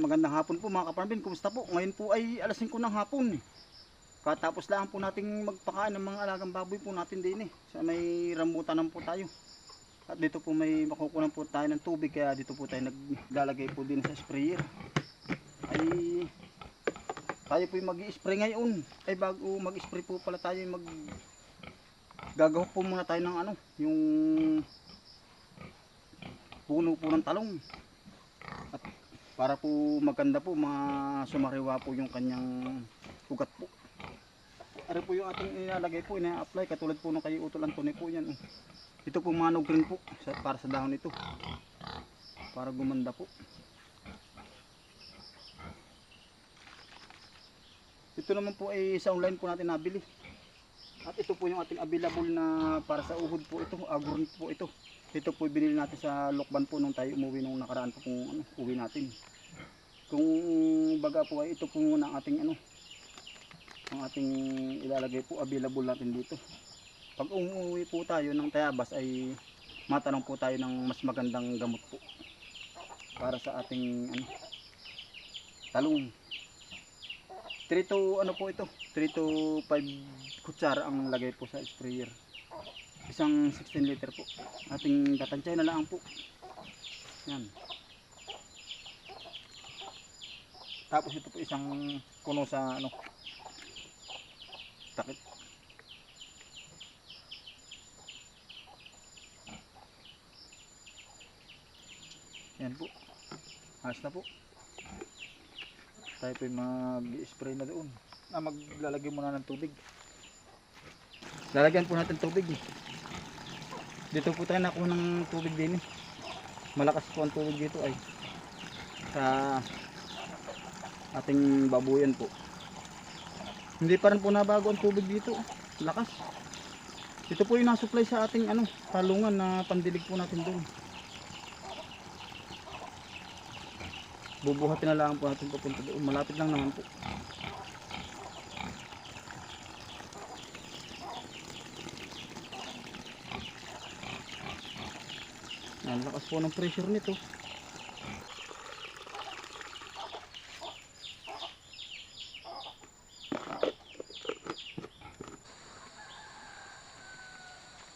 Magandang hapon po mga kaparambin, kumusta po? Ngayon po ay alas 5 ng hapon. Katapos lang po nating magpakain ng mga alagang baboy po natin din eh. Sa may rambutan po tayo. At dito po may makukunan po tayo ng tubig kaya dito po tayo naglalagay po din sa sprayer. Ay tayo po mag-i-spray ngayon. Ay bago mag-spray po pala tayo mag gagawin po muna tayo ng ano, yung puno po ng talong. At para po maganda po, mga sumariwa po yung kanyang ugat po. Ano po yung ating ilalagay po, ina-apply katulad po nung kay Utol Antony po yan. Oh. Ito po manog green po para sa dahon nito. Para gumanda po. Ito naman po ay sa online po natin nabili. At ito po yung ating available na para sa uhod po ito, agron po ito. Ito po binili natin sa Lokban po nung tayo umuwi nung nakaraan po kung ano, uwi natin. Kung baga po ay ito po muna ang ating ano, ang ating ilalagay po available natin dito. Pag umuwi po tayo ng Tayabas ay matanong po tayo ng mas magandang gamot po para sa ating ano, talong. 3 to ano po ito? 3 to 5 kutsara ang lagay po sa sprayer. Isang 16 liter po. Ating tatansya na lang po. Yan. Tapos ito po isang kuno sa ano takip. Yan po. Ayos na po. Tayo po mag-spray na doon. Ah, maglalagay muna ng tubig. Lalagyan po natin tubig eh. Dito po tayo nakuha ng tubig din eh. Malakas po ang tubig dito ay sa ating babuyan po. Hindi pa rin po nabago ang tubig dito. Lakas. Ito po yung nasupply sa ating ano, talungan na pandilig po natin doon. Bubuhatin na lang po natin papunta doon. Malapit lang naman po. Lakas po ng pressure nito.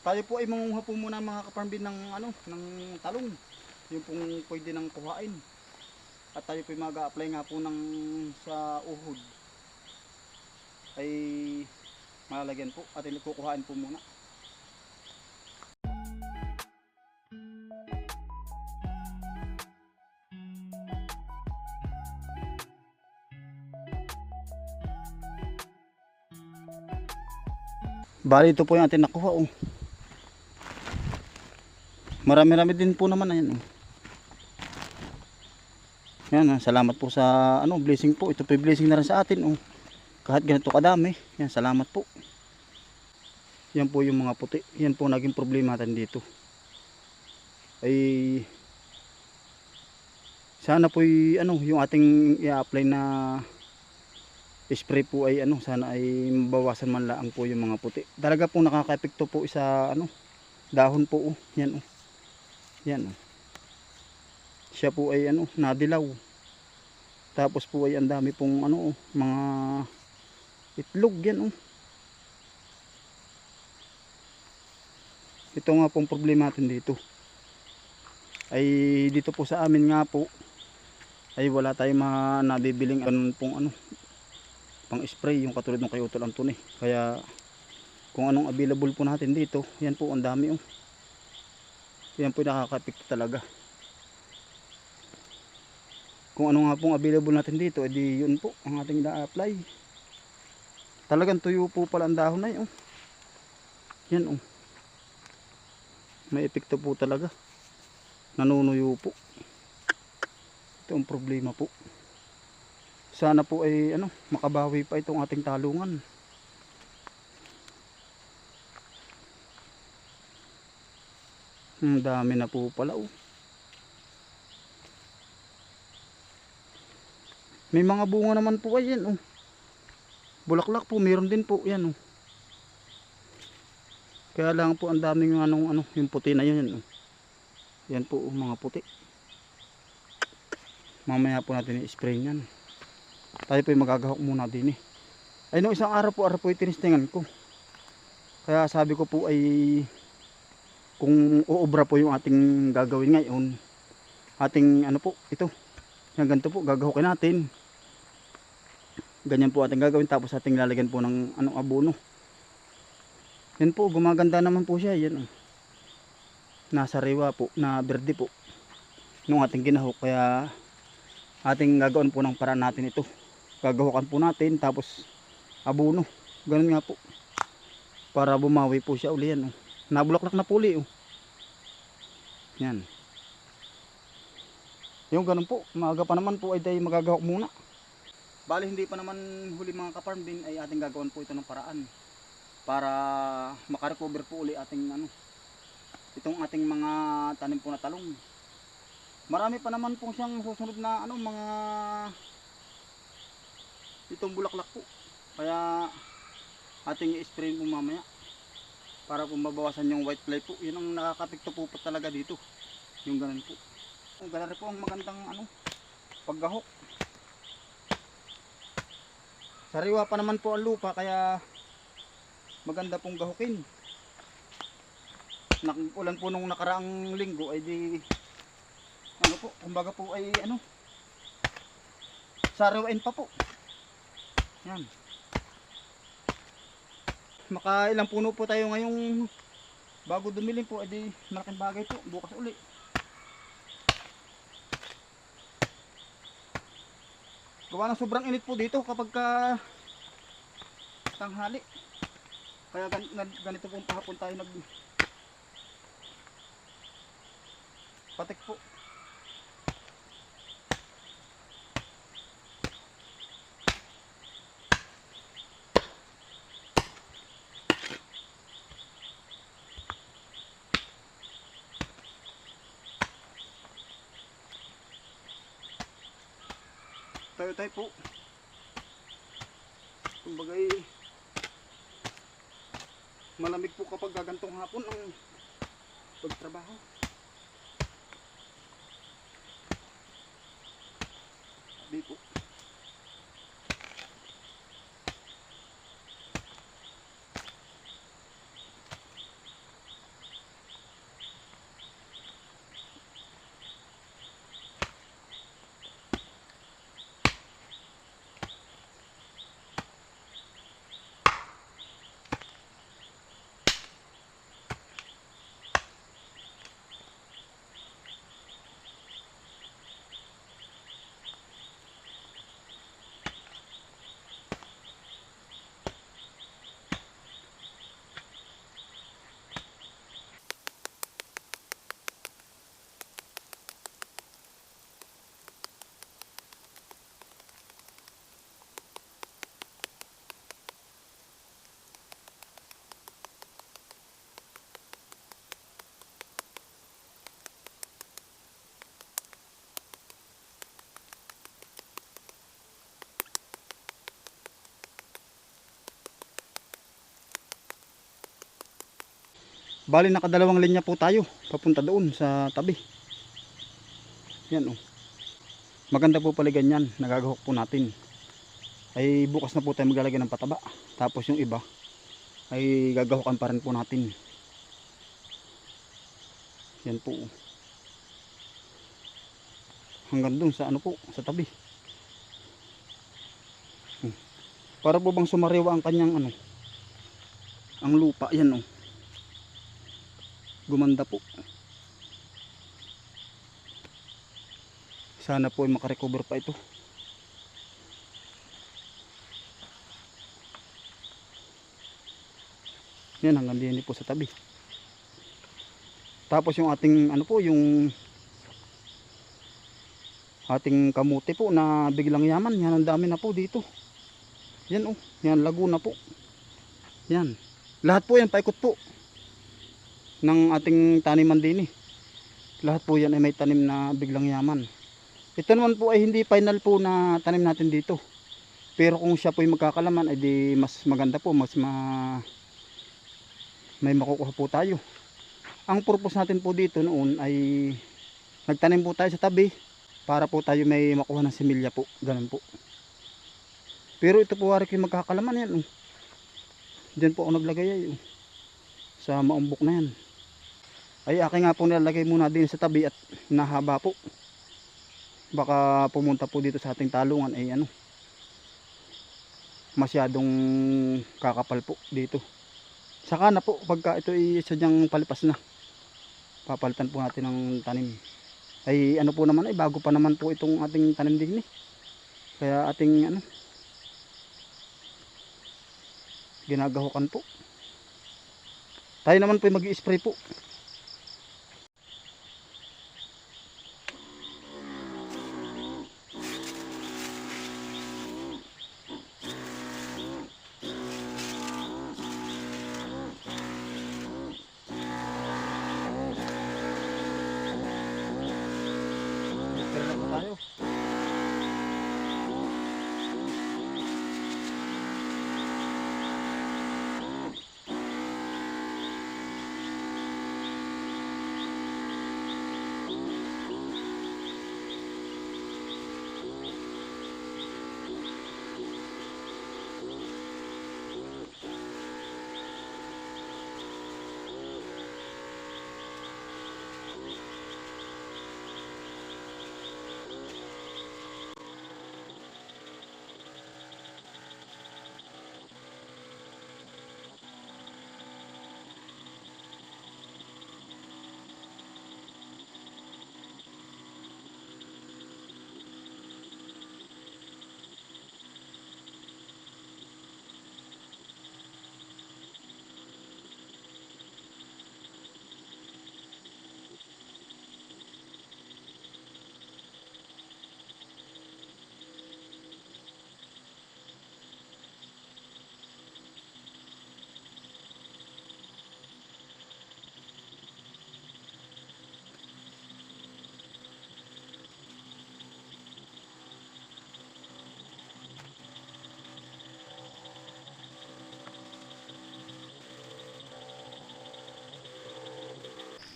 Tayo po ay mangunguha po muna mga kaparmbin ng ano, ng talong. Yung pong pwede nang kuhain. At tayo po ay mag-a-apply nga po ng sa uhod. Ay malalagyan po at kukuhain po muna. Bali ito po yung ating nakuha oh. Marami-rami din po naman ayan oh. Yan, ah, salamat po sa ano, blessing po. Ito po blessing na rin sa atin oh. Kahit ganito kadami. Yan, salamat po. Yan po yung mga puti. Yan po naging problema natin dito. Ay sana po ano, yung ating i-apply na spray po ay ano sana ay mabawasan man lang po yung mga puti. Talaga po nakaka-epekto po sa ano dahon po oh. yan oh. Yan oh. Siya po ay ano nadilaw. Tapos po ay ang dami pong ano oh, mga itlog yan oh. Ito nga pong problema natin dito. Ay dito po sa amin nga po ay wala tayong mga nabibiling ganun pong ano pang spray yung katulad ng kay Utol Antony kaya kung anong available po natin dito yan po ang dami oh. yan po nakakapik talaga. Kung ano nga pong available natin dito edi yun po ang ating na-apply talagang tuyo po pala ang dahon na yun oh. yan oh. May epekto po talaga. Nanunuyo po. Ito ang problema po sana po ay ano makabawi pa itong ating talungan ang dami na po pala oh. may mga bunga naman po ayan oh. bulaklak po meron din po yan oh. kaya lang po ang daming anong ano yung puti na yun oh. yan po oh, mga puti mamaya po natin i-spray niyan tayo po yung magagahok muna din eh. Ay nung isang araw po araw po itinistingan ko. Kaya sabi ko po ay kung uubra po yung ating gagawin ngayon ating ano po ito yan ganito po gagahukin natin. Ganyan po ating gagawin tapos ating lalagyan po ng anong abono. Yan po gumaganda naman po siya yan oh. nasa rewa po na berde po nung ating ginahok. Kaya ating gagawin po ng paraan natin ito gagawakan po natin tapos abono ganun nga po. Para bumawi po siya uli yan oh. nabulaklak na puli oh. yan. Yung ganun po maaga pa naman po ay tayo magagawak muna. Bali hindi pa naman huli mga kaparm din ay ating gagawan po ito ng paraan. Para makarecover po uli ating ano itong ating mga tanim po na talong. Marami pa naman po siyang susunod na ano mga itong bulaklak po. Kaya ating i-spray po mamaya para po mabawasan yung white fly po. Yun ang nakakapikto po po talaga dito. Yung ganun po. Ang ganun po ang magandang ano paggahok sariwa pa naman po ang lupa kaya maganda pong gahukin. Nakulan po nung nakaraang linggo ay di ano po kumbaga po ay ano sariwain pa po yan. Maka ilang puno po tayo ngayong bago dumilim po edi malaking bagay po. Bukas uli. Gawa ng sobrang init po dito kapag ka tanghali. Kaya gan, gan- ganito pong pahapon tayo nag patik po tayo tayo po. Kumbagay malamig po kapag gagantong hapon ang pagtrabaho. Di po Bali nakadalawang linya po tayo papunta doon sa tabi. Yan oh. Maganda po pala ganyan, nagagahok po natin. Ay bukas na po tayo maglalagay ng pataba. Tapos yung iba ay gagahokan pa rin po natin. Yan po. oh. Hanggang doon sa ano po, sa tabi. Hmm. Para po bang sumariwa ang kanyang ano, ang lupa, yan oh gumanda po. Sana po ay makarecover pa ito. Yan hanggang din po sa tabi. Tapos yung ating ano po yung ating kamuti po na biglang yaman. Yan ang dami na po dito. Yan oh. Yan laguna po. Yan. Lahat po yan paikot po ng ating taniman din eh. Lahat po yan ay may tanim na biglang yaman. Ito naman po ay hindi final po na tanim natin dito. Pero kung siya po ay magkakalaman ay di mas maganda po, mas ma may makukuha po tayo. Ang purpose natin po dito noon ay nagtanim po tayo sa tabi para po tayo may makuha ng similya po ganun po pero ito po wari kayo magkakalaman yan oh. Diyan po ako naglagay ay oh. sa maumbok na yan ay akin nga po nilalagay muna din sa tabi at nahaba po. Baka pumunta po dito sa ating talungan ay ano masyadong kakapal po dito. Saka na po pagka ito ay sadyang palipas na papalitan po natin ng tanim. Ay ano po naman ay bago pa naman po itong ating tanim din eh. kaya ating ano ginagahukan po. Tayo naman po mag spray po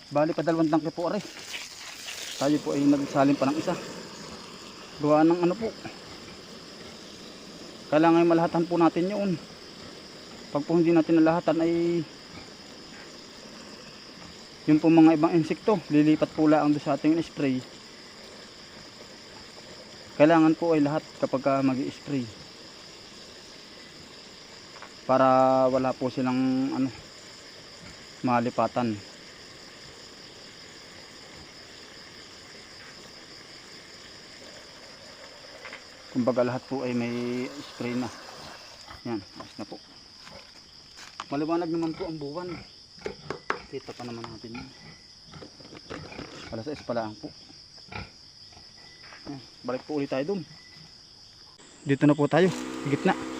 Bali pa dalawang tangke po are. Tayo po ay nagsalin pa ng isa. Gawa ng ano po. Kailangan malahatan po natin yun. Pag po hindi natin nalahatan ay yung po mga ibang insekto lilipat po lang doon sa ating spray. Kailangan po ay lahat kapag mag spray para wala po silang ano malipatan. Kumbaga lahat po ay may spray na. Yan ayos na po. Maliwanag naman po ang buwan. Kita pa naman natin yan alas 6 pa lang po. Yan. balik po ulit tayo dun. Dito na po tayo gitna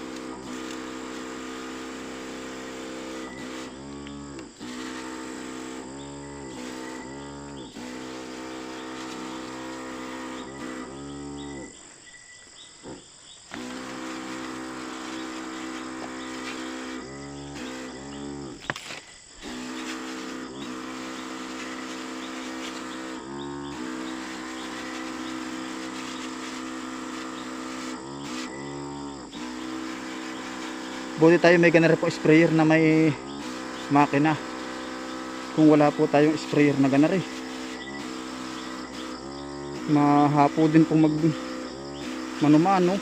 buti tayo may ganun po sprayer na may makina. Kung wala po tayong sprayer na ganun mahapo din pong mag manumano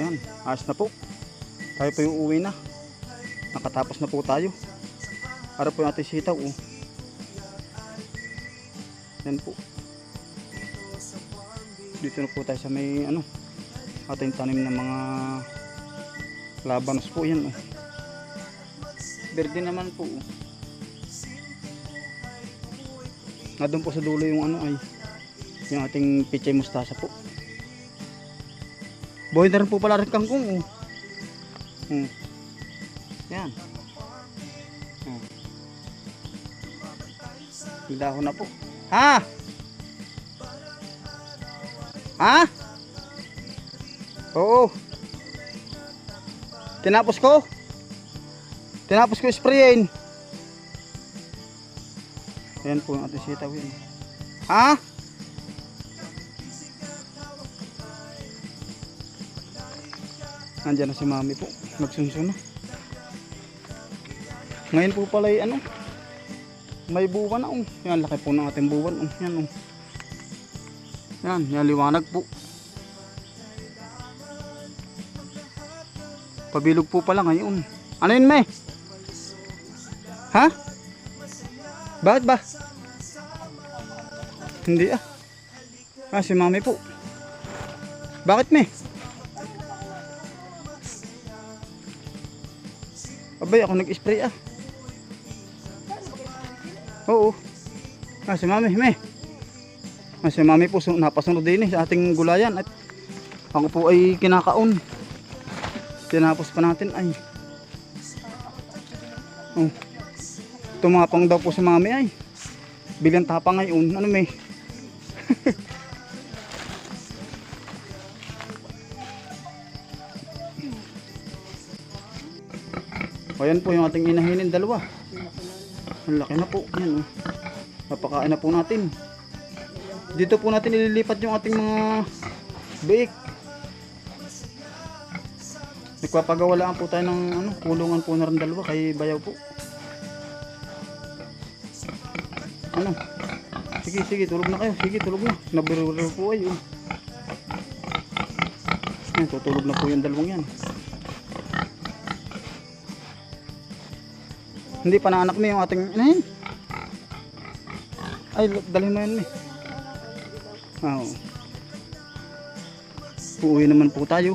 Yan, ayos na po. Tayo po yung uwi na. Nakatapos na po tayo. Para po yung ating sitaw. Oh. Yan po. Dito na po tayo sa may ano, ating tanim ng mga labanos po yan. Oh. Berde naman po. Oh. Nga doon po sa dulo yung ano ay yung ating pichay mustasa po. Boy na rin po pala rin kangkong. Oh. Hmm. Yan. Hmm. Dahon na po. Ha? Ha? Oo. Tinapos ko. Tinapos ko sprayin. Ayan po yung ating sitaw yun. Ha? Nandiyan na si mami po. Nagsunsun na. Ngayon po pala ay ano. May buwan na oh. Yan, laki po ng ating buwan oh. Yan oh. Yan, yan liwanag po. Pabilog po pala ngayon. Ano yun, me? Ha? Bakit ba? Hindi ah. Ah, si mami po. Bakit, me? Abay, ako nag-spray ah. Oo. Ah, si mami, me. Ah, si mami po su- napasunod din eh sa ating gulayan at ako po ay kinakaon. Tinapos pa natin ay. Oh. Tumapang daw po si mami ay. Bilang tapang ngayon. Ano may? O po yung ating inahinin dalawa. Ang laki na po. Yan oh. Napakain na po natin. Dito po natin ililipat yung ating mga biik. Nagpapagawalaan po tayo ng ano, kulungan po na rin dalawa kay Bayaw po. Ano? Sige, sige, tulog na kayo. Sige, tulog na. Nabiro po ay. Oh. Yan, tutulog na po yung dalawang yan. Hindi pa naanak mo yung ating yun? Ay, dalhin mo yun eh. Oo. Uuwi naman po tayo.